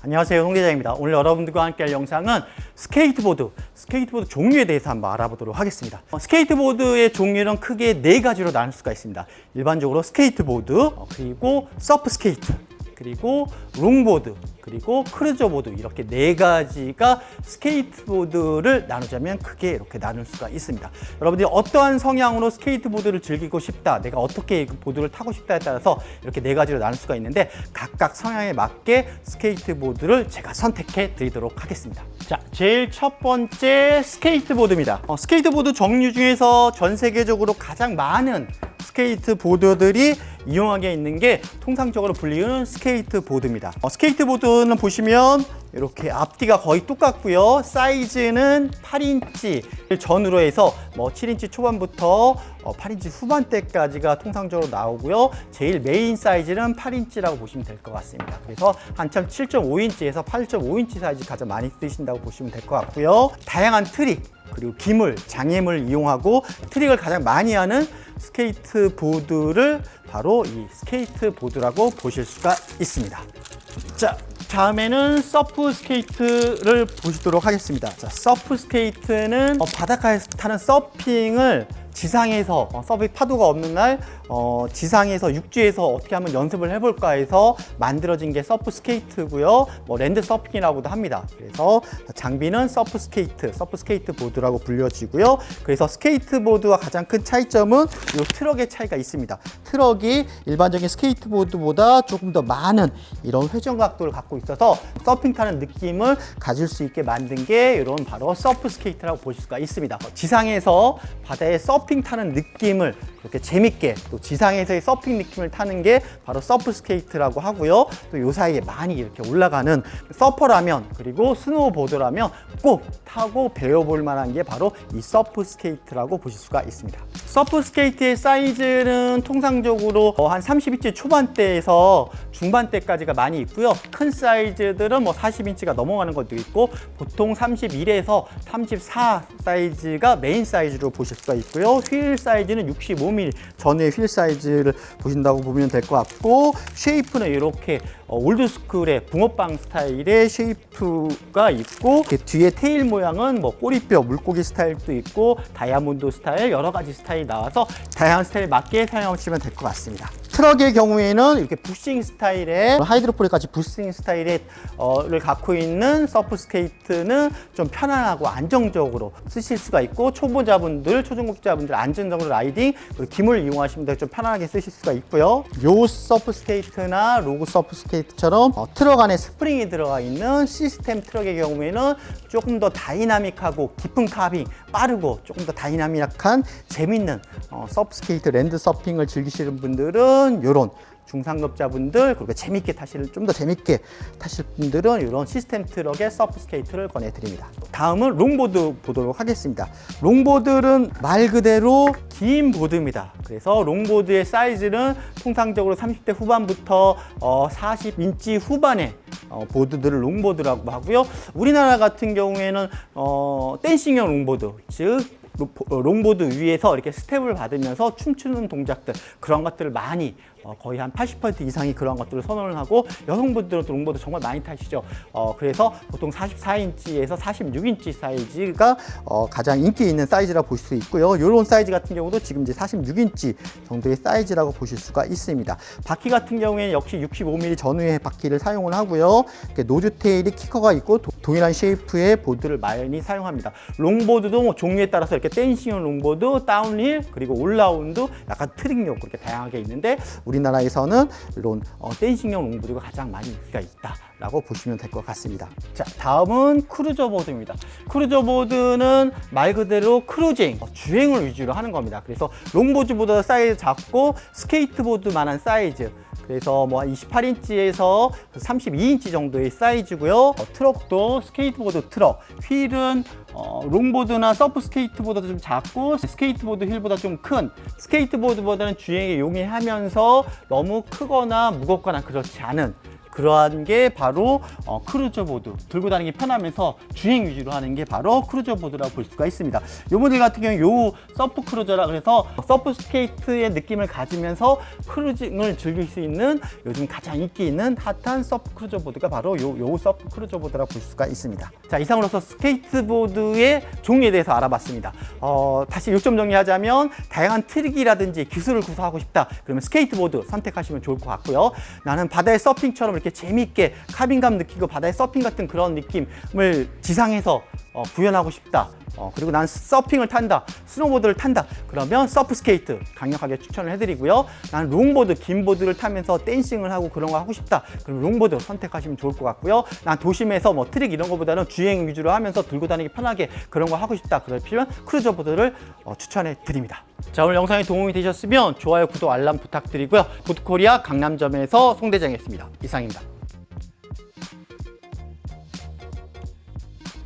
안녕하세요 홍대장입니다. 오늘 여러분들과 함께 할 영상은 스케이트보드 스케이트보드 종류에 대해서 한번 알아보도록 하겠습니다. 어, 스케이트보드의 종류는 크게 네 가지로 나눌 수가 있습니다. 일반적으로 스케이트보드 어, 그리고 서프 스케이트 그리고 롱보드 그리고 크루저보드 이렇게 네 가지가 스케이트보드를 나누자면 크게 이렇게 나눌 수가 있습니다. 여러분들이 어떠한 성향으로 스케이트보드를 즐기고 싶다, 내가 어떻게 그 보드를 타고 싶다에 따라서 이렇게 네 가지로 나눌 수가 있는데 각각 성향에 맞게 스케이트보드를 제가 선택해 드리도록 하겠습니다. 자, 제일 첫 번째 스케이트보드입니다. 어, 스케이트보드 종류 중에서 전 세계적으로 가장 많은 스케이트 보드들이 이용하게 있는 게 통상적으로 불리는 스케이트 보드입니다. 어, 스케이트 보드는 보시면 이렇게 앞뒤가 거의 똑같고요. 사이즈는 8인치 전후로 해서 뭐 7인치 초반부터 어, 8인치 후반대까지가 통상적으로 나오고요. 제일 메인 사이즈는 8인치라고 보시면 될 것 같습니다. 그래서 한참 7.5인치에서 8.5인치 사이즈 가장 많이 쓰신다고 보시면 될 것 같고요. 다양한 트릭 그리고 기물, 장애물 이용하고 트릭을 가장 많이 하는 스케이트 보드를 바로 이 스케이트 보드라고 보실 수가 있습니다. 자, 다음에는 서프 스케이트를 보시도록 하겠습니다. 자, 서프 스케이트는 어, 바닷가에서 타는 서핑을 지상에서 어, 서핑 파도가 없는 날 어, 지상에서 육지에서 어떻게 하면 연습을 해볼까 해서 만들어진 게 서프 스케이트고요. 뭐 랜드 서핑이라고도 합니다. 그래서 장비는 서프 스케이트, 서프 스케이트 보드라고 불려지고요. 그래서 스케이트 보드와 가장 큰 차이점은 이 트럭의 차이가 있습니다. 트럭이 일반적인 스케이트 보드보다 조금 더 많은 이런 회전 각도를 갖고 있어서 서핑 타는 느낌을 가질 수 있게 만든 게 이런 바로 서프 스케이트라고 보실 수가 있습니다. 지상에서 바다에 서핑 타는 느낌을 이렇게 재밌게 또 지상에서의 서핑 느낌을 타는 게 바로 서프 스케이트라고 하고요. 또 요 사이에 많이 이렇게 올라가는 서퍼라면 그리고 스노우보드라면 꼭 타고 배워볼 만한 게 바로 이 서프 스케이트라고 보실 수가 있습니다. 서프 스케이트의 사이즈는 통상적으로 어, 한 30인치 초반대에서 중반대까지가 많이 있고요. 큰 사이즈들은 뭐 40인치가 넘어가는 것도 있고 보통 31에서 34 사이즈가 메인 사이즈로 보실 수가 있고요. 휠 사이즈는 65mm 전후의 휠 사이즈를 보신다고 보면 될 것 같고 쉐이프는 이렇게 어, 올드스쿨의 붕어빵 스타일의 쉐이프가 있고 뒤에 테일 모양은 뭐 꼬리뼈 물고기 스타일도 있고 다이아몬드 스타일 여러 가지 스타일이 나와서 다양한 스타일에 맞게 사용하시면 될 것 같습니다. 트럭의 경우에는 이렇게 부싱 스타일의 하이드로폴릭까지 부싱 스타일의 어를 갖고 있는 서프 스케이트는 좀 편안하고 안정적으로 쓰실 수가 있고 초보자분들, 초중급자분들 안정적으로 라이딩 그리고 기물 이용하시면 좀 편안하게 쓰실 수가 있고요. 요 서프 스케이트나 로그 서프 스케이트처럼 어, 트럭 안에 스프링이 들어가 있는 시스템 트럭의 경우에는 조금 더 다이나믹하고 깊은 카빙, 빠르고 조금 더 다이나믹한 재밌는 어, 서프 스케이트 랜드 서핑을 즐기시는 분들은 이런 중상급자분들 그리고 재밌게 타실 좀 더 재밌게 타실 분들은 이런 시스템 트럭의 서프 스케이트를 권해드립니다. 다음은 롱보드 보도록 하겠습니다. 롱보드는 말 그대로 긴 보드입니다. 그래서 롱보드의 사이즈는 통상적으로 30대 후반부터 어, 40인치 후반의 어, 보드들을 롱보드라고 하고요. 우리나라 같은 경우에는 어, 댄싱형 롱보드, 즉 롱보드 위에서 이렇게 스텝을 받으면서 춤추는 동작들 그런 것들을 많이 어, 거의 한 80% 이상이 그런 것들을 선호를 하고 여성분들은 또 롱보드 정말 많이 타시죠. 어, 그래서 보통 44인치에서 46인치 사이즈가 어, 가장 인기 있는 사이즈라 볼 수 있고요. 이런 사이즈 같은 경우도 지금 이제 46인치 정도의 사이즈라고 보실 수가 있습니다. 바퀴 같은 경우에는 역시 65mm 전후의 바퀴를 사용을 하고요. 노즈 테일이 키커가 있고 도- 동일한 쉐이프의 보드를 많이 사용합니다. 롱보드도 뭐 종류에 따라서 이렇게 댄싱형 롱보드, 다운힐 그리고 올라운드 약간 트릭용 그렇게 다양하게 있는데 우리나라에서는 이런 어, 댄싱형 롱보드가 가장 많이 인기가 있다라고 보시면 될 것 같습니다. 자 다음은 크루저 보드입니다. 크루저 보드는 말 그대로 크루징 어, 주행을 위주로 하는 겁니다. 그래서 롱보드보다 사이즈 작고 스케이트보드만한 사이즈 그래서 뭐 28인치에서 32인치 정도의 사이즈고요. 어, 트럭도 스케이트보드 트럭, 휠은 어, 롱보드나 서프 스케이트보다 좀 작고 스케이트보드 휠보다 좀 큰 스케이트보드보다는 주행에 용이하면서 너무 크거나 무겁거나 그렇지 않은 그러한 게 바로 어, 크루저 보드 들고 다니기 편하면서 주행 위주로 하는 게 바로 크루저 보드라고 볼 수가 있습니다. 이 모델 같은 경우 요 서프 크루저라 그래서 서프 스케이트의 느낌을 가지면서 크루징을 즐길 수 있는 요즘 가장 인기 있는 핫한 서프 크루저 보드가 바로 요, 요 서프 크루저 보드라고 볼 수가 있습니다. 자 이상으로서 스케이트보드의 종류에 대해서 알아봤습니다. 어, 다시 요점 정리하자면 다양한 트릭이라든지 기술을 구사하고 싶다. 그러면 스케이트보드 선택하시면 좋을 것 같고요. 나는 바다의 서핑처럼 이렇게 재미있게 카빈감 느끼고 바다의 서핑 같은 그런 느낌을 지상에서 어, 구현하고 싶다. 어, 그리고 난 서핑을 탄다, 스노보드를 탄다. 그러면 서프 스케이트 강력하게 추천을 해드리고요. 나는 롱보드, 긴 보드를 타면서 댄싱을 하고 그런 거 하고 싶다. 그럼 롱보드 선택하시면 좋을 것 같고요. 난 도심에서 뭐 트릭 이런 거보다는 주행 위주로 하면서 들고 다니기 편하게 그런 거 하고 싶다. 그러면 크루저 보드를 어, 추천해 드립니다. 자 오늘 영상이 도움이 되셨으면 좋아요, 구독, 알람 부탁드리고요. 보드코리아 강남점에서 송대장이었습니다. 이상입니다.